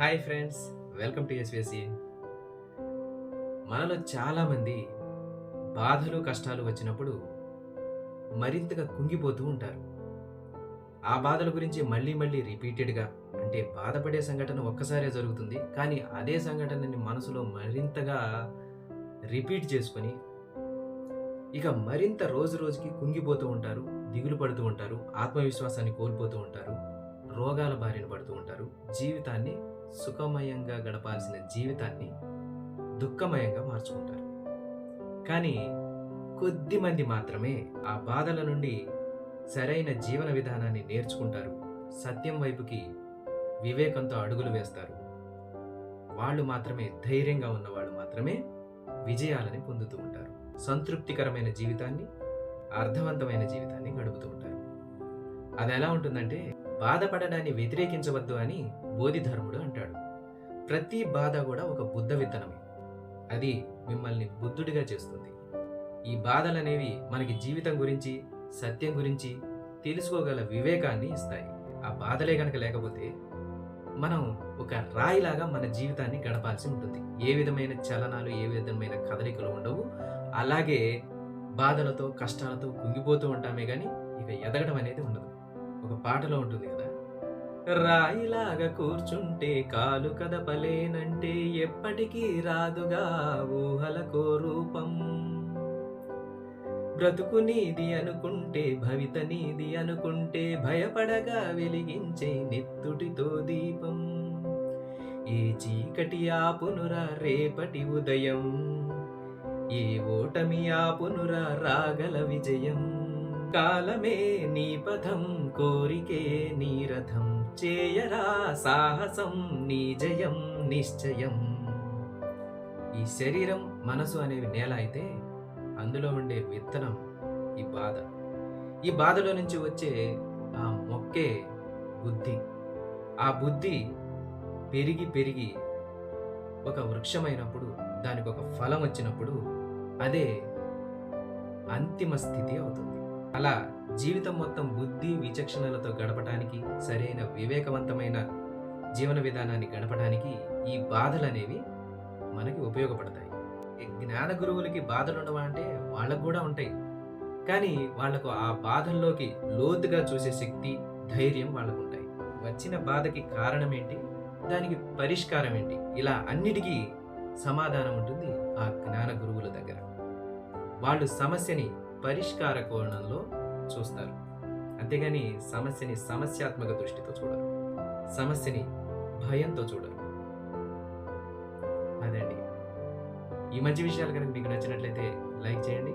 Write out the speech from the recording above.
Hi friends welcome to SVSC. మనలో చాలామంది బాధలు కష్టాలు వచ్చినప్పుడు మరింతగా కుంగిపోతూ ఉంటారు. ఆ బాధల గురించి మళ్ళీ మళ్ళీ రిపీటెడ్గా అంటే బాధపడే సంఘటన ఒక్కసారే జరుగుతుంది. కానీ అదే సంఘటనని మనసులో మరింతగా రిపీట్ చేసుకొని ఇక మరింత రోజు రోజుకి కుంగిపోతూ ఉంటారు దిగులు పడుతూ ఉంటారు ఆత్మవిశ్వాసాన్ని కోల్పోతూ ఉంటారు రోగాల బారిన పడుతూ ఉంటారు జీవితాన్ని సుఖమయంగా గడపాల్సిన జీవితాన్ని దుఃఖమయంగా మార్చుకుంటారు. కానీ కొద్ది మంది మాత్రమే ఆ బాధల నుండి సరైన జీవన విధానాన్ని నేర్చుకుంటారు. సత్యం వైపుకి వివేకంతో అడుగులు వేస్తారు. వాళ్ళు మాత్రమే ధైర్యంగా ఉన్నవాళ్ళు మాత్రమే విజయాలని పొందుతూ ఉంటారు. సంతృప్తికరమైన జీవితాన్ని అర్థవంతమైన జీవితాన్ని గడుపుతూ ఉంటారు. అది ఎలా ఉంటుందంటే బాధపడడాన్ని వ్యతిరేకించవద్దు అని బోధిధర్ముడు అంటాడు. ప్రతి బాధ కూడా ఒక బుద్ధ విత్తనమే. అది మిమ్మల్ని బుద్ధుడిగా చేస్తుంది. ఈ బాధలనేవి మనకి జీవితం గురించి సత్యం గురించి తెలుసుకోగల వివేకాన్ని ఇస్తాయి. ఆ బాధలే కనుక లేకపోతే మనం ఒక రాయిలాగా మన జీవితాన్ని గడపాల్సి ఉంటుంది. ఏ విధమైన చలనాలు ఏ విధమైన కదలికలు ఉండవు. అలాగే బాధలతో కష్టాలతో కుంగిపోతూ ఉంటామే కానీ ఇక ఎదగడం అనేది ఉండదు. ఒక పాటలో ఉంటుంది కదా? రాయిలాగా కూర్చుంటే కాలు కదపలేనంటే ఎప్పటికీ రాదుగా ఊహలకో రూపం. బ్రతుకు నీది అనుకుంటే భవిత నీది అనుకుంటే భయపడగా వెలిగించే నెత్తుటితో దీపం. ఏ చీకటి ఆపునురా రేపటి ఉదయం? ఏ ఓటమి ఆపునురా రాగల విజయం? కాలమే నీ పథం కోరికే నీ రథం. చేయరా సాహసం నీ జయం నిశ్చయం. ఈ శరీరం మనసు అనేవి నేల అయితే అందులో ఉండే విత్తనం ఈ బాధ. ఈ బాధలో నుంచి వచ్చే ఆ మొక్కే బుద్ధి. ఆ బుద్ధి పెరిగి పెరిగి ఒక వృక్షమైనప్పుడు దానికి ఒక ఫలం వచ్చినప్పుడు అదే అంతిమ స్థితి అవుతుంది. అలా జీవితం మొత్తం బుద్ధి విచక్షణలతో గడపడానికి సరైన వివేకవంతమైన జీవన విధానాన్ని గడపడానికి ఈ బాధలు అనేవి మనకి ఉపయోగపడతాయి. ఈ జ్ఞాన గురువులకి బాధలు ఉండవా అంటే వాళ్ళకు కూడా ఉంటాయి. కానీ వాళ్ళకు ఆ బాధల్లోకి లోతుగా చూసే శక్తి ధైర్యం వాళ్ళకు ఉంటాయి. వచ్చిన బాధకి కారణం ఏంటి? దానికి పరిష్కారం ఏంటి? ఇలా అన్నిటికీ సమాధానం ఉంటుంది ఆ జ్ఞాన గురువుల దగ్గర. వాళ్ళు సమస్యని పరిష్కార కోణంలో చూస్తారు. అంతేగాని సమస్యని సమస్యాత్మక దృష్టితో చూడరు. సమస్యని భయంతో చూడరు. అదండి. ఈ మంచి విషయాలు కనుక మీకు నచ్చినట్లయితే లైక్ చేయండి.